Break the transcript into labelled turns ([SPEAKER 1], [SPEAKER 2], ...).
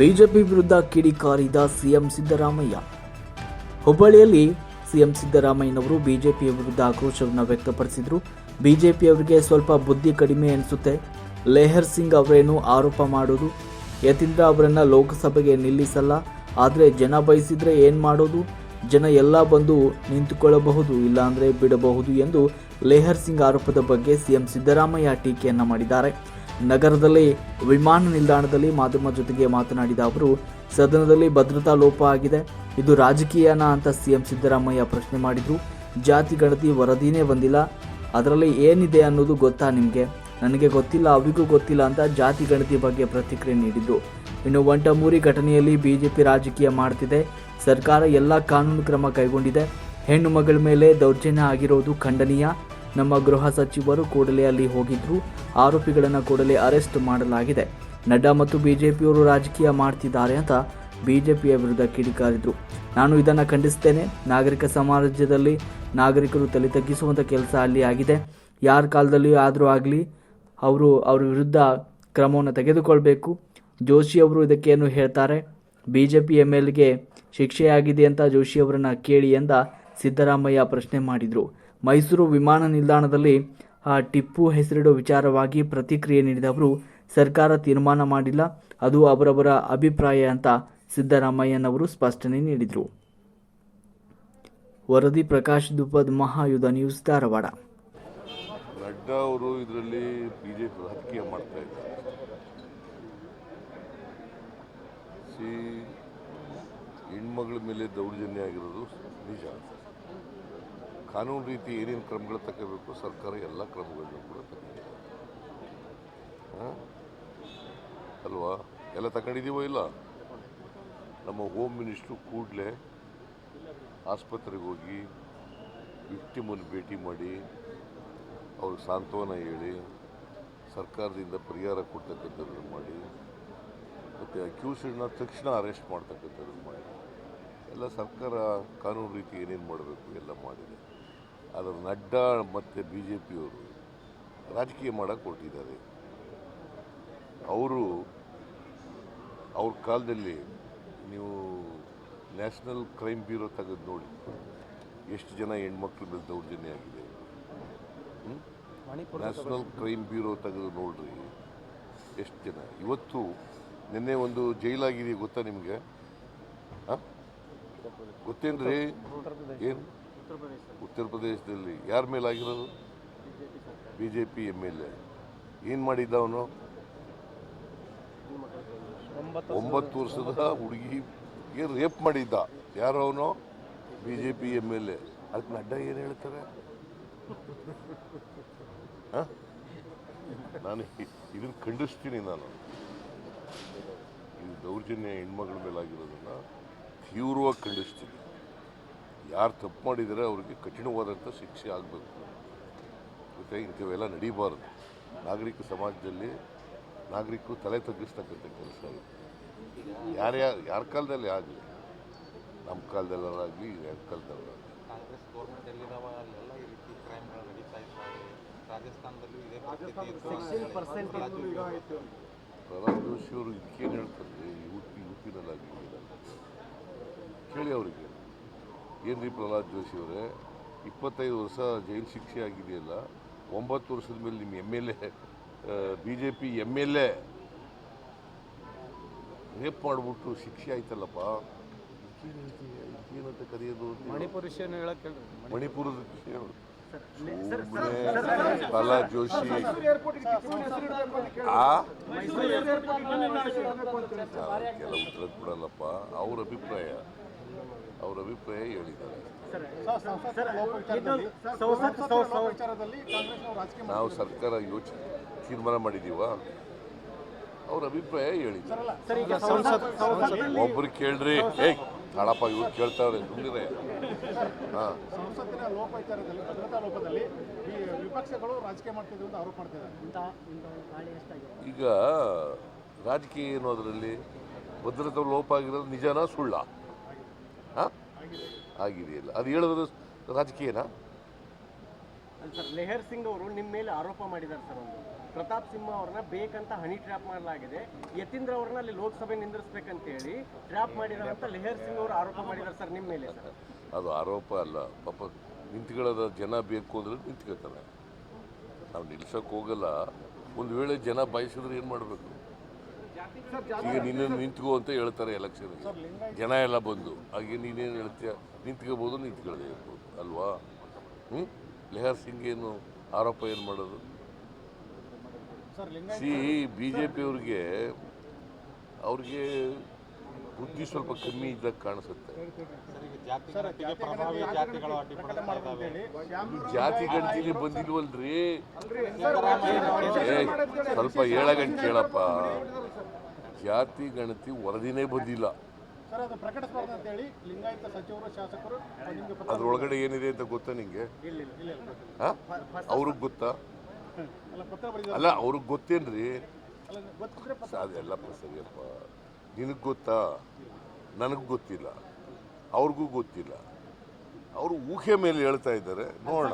[SPEAKER 1] BJP ವಿರುದ್ಧ ಕಿಡಿಕಾರಿದ CM Siddaramaiah. ಹುಬ್ಬಳ್ಳಿಯಲ್ಲಿ CM ಸಿದ್ದರಾಮಯ್ಯನವರು ಬಿಜೆಪಿಯ ವಿರುದ್ಧ ಆಕ್ರೋಶವನ್ನು ವ್ಯಕ್ತಪಡಿಸಿದರು. ಬಿಜೆಪಿಯವರಿಗೆ ಸ್ವಲ್ಪ ಬುದ್ಧಿ ಕಡಿಮೆ ಅನಿಸುತ್ತೆ. ಲೆಹರ್ ಸಿಂಗ್ ಅವರೇನು ಆರೋಪ ಮಾಡೋದು, ಯತೀಂದ್ರ ಅವರನ್ನು ಲೋಕಸಭೆಗೆ ನಿಲ್ಲಿಸಲ್ಲ. ಆದರೆ ಜನ ಬಯಸಿದರೆ ಏನು ಮಾಡೋದು? ಜನ ಎಲ್ಲ ಬಂದು ನಿಂತುಕೊಳ್ಳಬಹುದು, ಇಲ್ಲಾಂದರೆ ಬಿಡಬಹುದು ಎಂದು ಲೆಹರ್ ಸಿಂಗ್ ಆರೋಪದ ಬಗ್ಗೆ ಸಿಎಂ ಸಿದ್ದರಾಮಯ್ಯ ಟೀಕೆಯನ್ನು ಮಾಡಿದ್ದಾರೆ. ನಗರದಲ್ಲಿ ವಿಮಾನ ನಿಲ್ದಾಣದಲ್ಲಿ ಮಾಧ್ಯಮ ಜೊತೆಗೆ ಮಾತನಾಡಿದ ಅವರು, ಸದನದಲ್ಲಿ ಭದ್ರತಾ ಲೋಪ ಆಗಿದೆ. ಇದು ರಾಜಕೀಯನ ಅಂತ ಸಿಎಂ ಸಿದ್ದರಾಮಯ್ಯ ಪ್ರಶ್ನೆ ಮಾಡಿದ್ರು. ಜಾತಿ ಗಣತಿ ವರದಿನೇ ಬಂದಿಲ್ಲ. ಅದರಲ್ಲಿ ಏನಿದೆ ಅನ್ನೋದು ಗೊತ್ತಾ ನಿಮಗೆ? ನನಗೆ ಗೊತ್ತಿಲ್ಲ, ಅವರಿಗೂ ಗೊತ್ತಿಲ್ಲ ಅಂತ ಜಾತಿ ಗಣತಿ ಬಗ್ಗೆ ಪ್ರತಿಕ್ರಿಯೆ ನೀಡಿದ್ರು. ಇನ್ನು ಒಂಟಮೂರಿ ಘಟನೆಯಲ್ಲಿ ಬಿಜೆಪಿ ರಾಜಕೀಯ ಮಾಡ್ತಿದೆ. ಸರ್ಕಾರ ಎಲ್ಲ ಕಾನೂನು ಕ್ರಮ ಕೈಗೊಂಡಿದೆ. ಹೆಣ್ಣು ಮಗಳ ಮೇಲೆ ದೌರ್ಜನ್ಯ ಆಗಿರೋದು ಖಂಡನೀಯ. ನಮ್ಮ ಗೃಹ ಸಚಿವರು ಕೂಡಲೇ ಅಲ್ಲಿ ಹೋಗಿದ್ರು. ಆರೋಪಿಗಳನ್ನು ಕೂಡಲೇ ಅರೆಸ್ಟ್ ಮಾಡಲಾಗಿದೆ. ನಡ್ಡಾ ಮತ್ತು ಬಿಜೆಪಿಯವರು ರಾಜಕೀಯ ಮಾಡ್ತಿದ್ದಾರೆ ಅಂತ ಬಿಜೆಪಿಯ ವಿರುದ್ಧ ಕಿಡಿಕಾರಿದ್ರು. ನಾನು ಇದನ್ನು ಖಂಡಿಸ್ತೇನೆ. ನಾಗರಿಕ ಸಮಾಜದಲ್ಲಿ ನಾಗರಿಕರು ತಲೆ ತಗ್ಗಿಸುವಂಥ ಕೆಲಸ ಅಲ್ಲಿ ಆಗಿದೆ. ಯಾರ ಕಾಲದಲ್ಲಿ ಆದರೂ ಆಗಲಿ, ಅವರು ಅವ್ರ ವಿರುದ್ಧ ಕ್ರಮವನ್ನು ತೆಗೆದುಕೊಳ್ಬೇಕು. ಜೋಶಿಯವರು ಇದಕ್ಕೇನು ಹೇಳ್ತಾರೆ? ಬಿ ಜೆ ಪಿ ಎಂ ಎಲ್ಗೆ ಶಿಕ್ಷೆಯಾಗಿದೆ ಅಂತ ಜೋಶಿಯವರನ್ನು ಕೇಳಿ ಎಂದ ಸಿದ್ದರಾಮಯ್ಯ ಪ್ರಶ್ನೆ ಮಾಡಿದರು. ಮೈಸೂರು ವಿಮಾನ ನಿಲ್ದಾಣದಲ್ಲಿ ಟಿಪ್ಪು ಹೆಸರಿಡೋ ವಿಚಾರವಾಗಿ ಪ್ರತಿಕ್ರಿಯೆ ನೀಡಿದ ಅವರು, ಸರ್ಕಾರ ತೀರ್ಮಾನ ಮಾಡಿಲ್ಲ, ಅದು ಅವರವರ ಅಭಿಪ್ರಾಯ ಅಂತ ಸಿದ್ದರಾಮಯ್ಯನವರು ಸ್ಪಷ್ಟನೆ ನೀಡಿದರು. ವರದಿ ಪ್ರಕಾಶ್ ದುಪದ್ ಮಹಾಯುಧ ನ್ಯೂಸ್ ಧಾರವಾಡ.
[SPEAKER 2] ನಡ್ಡಾ ಅವರು ಇದರಲ್ಲಿ ಬಿಜೆಪಿ ರಾಜಕೀಯ ಮಾಡ್ತಾ ಇದ್ದಾರೆ. ಹೆಣ್ಮಗಳ ಮೇಲೆ ದೌರ್ಜನ್ಯ ಆಗಿರೋದು ನಿಜ ಕಾನೂನು ರೀತಿ ಏನೇನು ಕ್ರಮಗಳು ತಗೋಬೇಕು, ಸರ್ಕಾರ ಎಲ್ಲ ಕ್ರಮಗಳನ್ನು ಕೂಡ ತಗೊಂಡಿದೆ? ಅಲ್ವಾ? ಎಲ್ಲ ತಗೊಂಡಿದ್ದೀವೋ ಇಲ್ಲ? ನಮ್ಮ ಹೋಮ್ ಮಿನಿಸ್ಟ್ರು ಕೂಡಲೇ ಆಸ್ಪತ್ರೆಗೆ ಹೋಗಿ ವಿಕ್ಟಿಮನ್ನು ಭೇಟಿ ಮಾಡಿ, ಅವ್ರ ಸಾಂತ್ವನ ಹೇಳಿ, ಸರ್ಕಾರದಿಂದ ಪರಿಹಾರ ಕೊಡ್ತಕ್ಕಂಥದ್ದನ್ನು ಮಾಡಿ, ಮತ್ತು ಅಕ್ಯೂಸ್ಡ್ನ ತಕ್ಷಣ ಅರೆಸ್ಟ್ ಮಾಡ್ತಕ್ಕಂಥದ್ದನ್ನು ಮಾಡಿ. ಎಲ್ಲ ಸರ್ಕಾರ ಕಾನೂನು ರೀತಿ ಏನೇನು ಮಾಡಬೇಕು ಎಲ್ಲ ಮಾಡಿದೆ. ಅದರ ನಡ್ಡಾ ಮತ್ತು ಬಿ ಜೆ ಪಿಯವರು ರಾಜಕೀಯ ಮಾಡೋಕ್ಕೆ ಕೊಟ್ಟಿದ್ದಾರೆ ಅವರು ಅವ್ರ ಕಾಲದಲ್ಲಿ ನೀವು ನ್ಯಾಷನಲ್ ಕ್ರೈಮ್ ಬ್ಯೂರೋ ತೆಗೆದು ನೋಡಿ. ಎಷ್ಟು ಜನ ಹೆಣ್ಮಕ್ಳ ಮೇಲೆ ದೌರ್ಜನ್ಯ ಆಗಿದೆ? ನ್ಯಾಷನಲ್ ಕ್ರೈಮ್ ಬ್ಯೂರೋ ತೆಗೆದು ನೋಡ್ರಿ. ಎಷ್ಟು ಜನ? ಇವತ್ತು ನಿನ್ನೆ ಒಂದು ಜೈಲಾಗಿದೆ ಗೊತ್ತಾ ನಿಮಗೆ? ಗೊತ್ತೇನ್ರಿ? ಏನು? ಉತ್ತರ ಪ್ರದೇಶದಲ್ಲಿ ಯಾರ ಮೇಲೆ ಆಗಿರೋದು B J P M L A ಏನು ಮಾಡಿದ್ದ ಅವನು? ಒಂಬತ್ತು ವರ್ಷದ ಹುಡುಗಿಗೆ ರೇಪ್ ಮಾಡಿದ್ದ? ಯಾರು ಅವನು? B J P M L A ಅದಕ್ಕೆ ನಡ್ಡಾ ಏನು ಹೇಳ್ತಾರೆ? ನಾನು ಇದನ್ನು ಖಂಡಿಸ್ತೀನಿ ನಾನು. ಈ ದೌರ್ಜನ್ಯ ಹೆಣ್ಮಗಳ ಮೇಲಾಗಿರೋದನ್ನ ತೀವ್ರವಾಗಿ ಖಂಡಿಸ್ತೀನಿ. ಯಾರು ತಪ್ಪು ಮಾಡಿದರೆ ಅವರಿಗೆ ಕಠಿಣವಾದಂಥ ಶಿಕ್ಷೆ ಆಗಬೇಕು. ಮತ್ತು ಇಂಥವೆಲ್ಲ ನಡೀಬಾರದು. ನಾಗರಿಕ ಸಮಾಜದಲ್ಲಿ ನಾಗರಿಕರು ತಲೆ ತಗ್ಗಿಸ್ತಕ್ಕಂಥ ಕೆಲಸ ಇದೆ. ಯಾರ್ಯಾರು ಯಾರ ಕಾಲದಲ್ಲಿ ಆಗಲಿ ನಮ್ಮ ಕಾಲದಲ್ಲಾಗಲಿ ಯಾರ ಕಾಲದಲ್ಲಾಗಲಿ
[SPEAKER 3] ಕಾಂಗ್ರೆಸ್ ಗೌರ್ಮೆಂಟ್ ಎಲ್ಲಿದಾವ ಅಲ್ಲೆಲ್ಲ ಈ ರೀತಿ ಕ್ರೈಮ್ಗಳು ನಡೀತಾ ಇದ್ದಾವೆ. ರಾಜಸ್ಥಾನದಲ್ಲೂ ಇದೇ ಪರಿಸ್ಥಿತಿ ಇತ್ತು.
[SPEAKER 2] ಪ್ರಹ್ಲಾದ್ ಜೋಶಿ ಅವರು ಇದಕ್ಕೇನು ಹೇಳ್ತಾರೆ? ಯು ಪಿ ಯು ಪಿನಲ್ಲಾಗಿ ಕೇಳಿ ಅವರಿಗೆ ಏನು ರೀ ಪ್ರಹ್ಲಾದ್ ಜೋಶಿ ಅವರೇ ಇಪ್ಪತ್ತೈದು ವರ್ಷ ಜೈಲು ಶಿಕ್ಷೆ ಆಗಿದೆಯಲ್ಲ ಒಂಬತ್ತು ವರ್ಷದ ಮೇಲೆ ನಿಮ್ಮ M L A B J P M L A rape ಮಾಡಿಬಿಟ್ಟು ಶಿಕ್ಷೆ ಆಯ್ತಲ್ಲಪ್ಪ ಏನಂತ ಕರೆಯೋದು ಹೇಳು. ಮಣಿಪುರದ ಹೇಳು. ಪ್ರಹ್ಲಾದ್ ಜೋಶಿ ಆ ಕೆಲವು ಅವ್ರ ಅಭಿಪ್ರಾಯ ಅವ್ರ ಅಭಿಪ್ರಾಯ ಹೇಳಿದ್ದಾರೆ. ನಾವು ಸರ್ಕಾರ ಯೋಚನೆ ತೀರ್ಮಾನ ಮಾಡಿದೀವ? ಅವ್ರ ಅಭಿಪ್ರಾಯ ಹೇಳಿದ್ದಾರೆ ಒಬ್ರು ಕೇಳ್ರಿ. ಏಯ್ ತಾಳಪ್ಪ ಇವ್ರು ಕೇಳ್ತಾವ್ರೆ ಸುಮ್ಮನೆ ಹಾ.
[SPEAKER 4] ಸಂಸತ್ತಿನ ಲೋಪ ವಿಚಾರದಲ್ಲಿ ಭದ್ರತಾ ಲೋಪದಲ್ಲಿ ಈ ವಿಪಕ್ಷಗಳು ರಾಜಕೀಯ ಮಾಡ್ತಿದ್ವು ಅಂತ ಆರೋಪ ಮಾಡ್ತಿದ್ದಾರೆ
[SPEAKER 2] ಈಗ ರಾಜಕೀಯ ಏನು ಅದರಲ್ಲಿ ಭದ್ರತಾ ಲೋಪ ಆಗಿರೋದು ನಿಜನಾ ಸುಳ್ಳ? ಹಾಂ? ಆಗಿದೆಯಲ್ಲ. ಅದು ಹೇಳೋದು ರಾಜಕೀಯನಾ?
[SPEAKER 4] ಸರ್ ಲೆಹರ್ ಸಿಂಗ್ ಅವರು ನಿಮ್ಮ ಮೇಲೆ ಆರೋಪ ಮಾಡಿದ್ದಾರೆ ಸರ್ ಒಂದು.
[SPEAKER 5] ಪ್ರತಾಪ್ ಸಿಂಹ ಅವ್ರನ್ನ ಬೇಕಂತ ಹನಿ ಟ್ರ್ಯಾಪ್ ಮಾಡಲಾಗಿದೆ. ಯತೀಂದ್ರ ಅವ್ರನ್ನ ಅಲ್ಲಿ ಲೋಕಸಭೆ ನಿಂದಿರ್ಸ್ಬೇಕಂತ ಹೇಳಿ ಟ್ರ್ಯಾಪ್ ಮಾಡಿದಾರೆ ಅಂತ ಲೆಹರ್ ಸಿಂಗ್ ಅವರು ಆರೋಪ ಮಾಡಿದ್ದಾರೆ ಸರ್ ನಿಮ್ಮ ಮೇಲೆ ಸರ್.
[SPEAKER 2] ಅದು ಆರೋಪ ಅಲ್ಲ. ಪಾಪ ನಿಂತ್ಕೊಳ್ಳೋದ ಜನ ಬೇಕು ಅಂದ್ರೆ ನಿಂತ್ಕೊಳ್ತಾರೆ. ನಾವು ನಿಲ್ಸಕ್ಕೆ ಹೋಗಲ್ಲ. ಒಂದು ವೇಳೆ ಜನ ಬಯಸಿದ್ರೆ ಏನು ಮಾಡಬೇಕು? ಈಗ ನಿನ್ನ ನಿಂತ್ಕೋ ಅಂತ ಹೇಳ್ತಾರೆ ಎಲೆಕ್ಷನ್ ಜನ ಎಲ್ಲ ಬಂದು, ಹಾಗೆ ನೀನೇನು ಹೇಳ್ತೀಯ? ನಿಂತ್ಕೋಬೋದು, ನಿಂತ್ಕೊಳ್ಳದೆ ಇರ್ಬೋದು, ಅಲ್ವಾ? ಹ್ಞೂ ಲೆಹರ್ ಸಿಂಗ್ ಏನು ಆರೋಪ ಏನು ಮಾಡೋದು? ಸಿ ಬಿ ಜೆ ಪಿಯವ್ರಿಗೆ ಅವ್ರಿಗೆ ಬುದ್ಧಿ ಸ್ವಲ್ಪ ಕಮ್ಮಿ ಇದ್ದಾಗ ಕಾಣಿಸುತ್ತೆ.
[SPEAKER 3] ಜಾತಿ
[SPEAKER 2] ಗಂಟಿಲಿ ಬಂದಿಲ್ವಲ್ರಿ? ಸ್ವಲ್ಪ ಗಂಟೆ ಕೇಳಪ್ಪ. ಜಾತಿ ಗಣತಿ ವರದಿನೇ ಬಂದಿಲ್ಲ
[SPEAKER 4] ಸರ್ ಅದು ಪ್ರಕಟಿಸಬಾರ್ದು ಅಂತೇಳಿ ಲಿಂಗಾಯತ ಸಚಿವರು ಶಾಸಕರು ನಿಮಗೆ ಪತ್ರ
[SPEAKER 2] ಅದ್ರೊಳಗಡೆ ಏನಿದೆ ಅಂತ ಗೊತ್ತಾ ನಿಮಗೆ
[SPEAKER 4] ಇಲ್ಲ ಇಲ್ಲ ಇಲ್ಲ
[SPEAKER 2] ಹಾ ಅವ್ರಿಗೆ ಗೊತ್ತಾ
[SPEAKER 4] ಅಲ್ಲ
[SPEAKER 2] ಅವ್ರಿಗೆ ಗೊತ್ತೇನ್ರಿ ಅದೆಲ್ಲ ಸರಿಯಪ್ಪ ನಿನಗೆ ಗೊತ್ತಾ ನನಗೆ ಗೊತ್ತಿಲ್ಲ ಅವ್ರಿಗೂ ಗೊತ್ತಿಲ್ಲ ಅವರು ಊಹೆ ಮೇಲೆ ಹೇಳ್ತಾ ಇದ್ದಾರೆ ನೋಡೋಣ